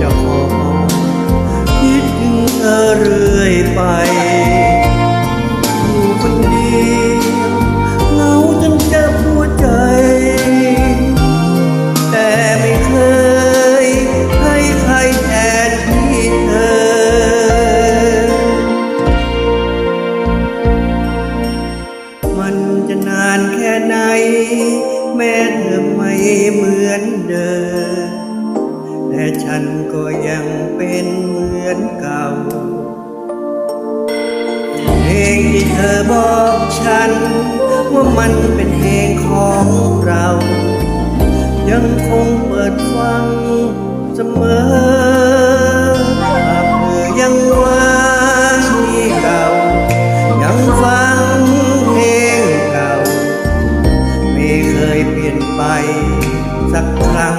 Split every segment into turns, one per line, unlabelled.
จะขอคิดเธอเรื่อยไปอยู่คนเดียวเหงาจนจะหัวใจ แต่ไม่เคยให้ใครแทนที่เธอ มันจะนานแค่ไหน แม้เธอไม่เหมือนเดิม แค่ฉันก็ยังเป็นเหมือนเก่า เพลงที่เธอบอกฉัน ว่ามันเป็นเพลงของเรา ยังคงเปิดฟังเสมอหากเธอยังว่างที่เก่า ยังฟังเพลงเก่า ไม่เคยเปลี่ยนไปสักครั้ง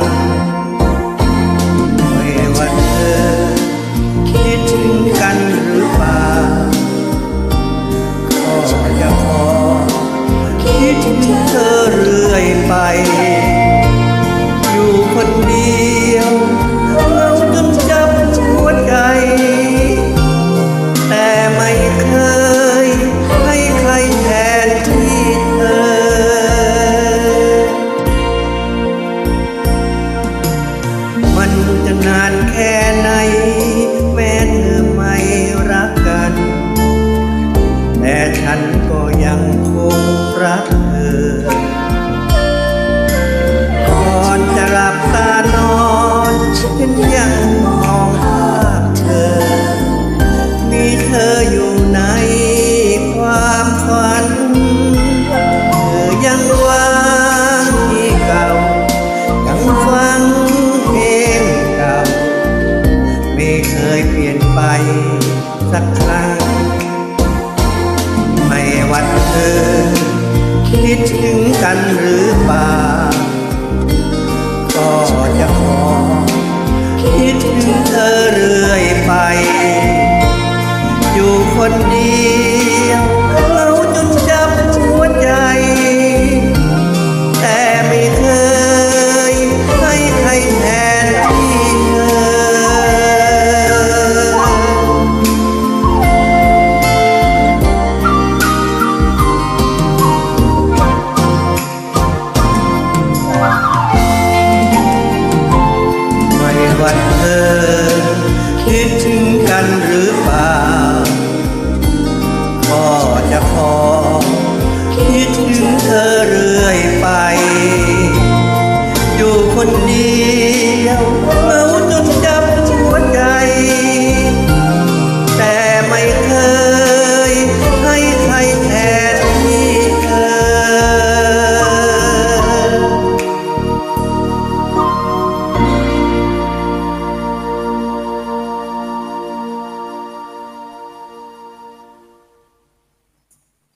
คนเดียวเหงาจนจับหัวใจ แต่ไม่เคยให้ใครแทนที่เธอ ไม่วันเธอคิดถึงกันหรือเปล่า อคิดถึงเธอ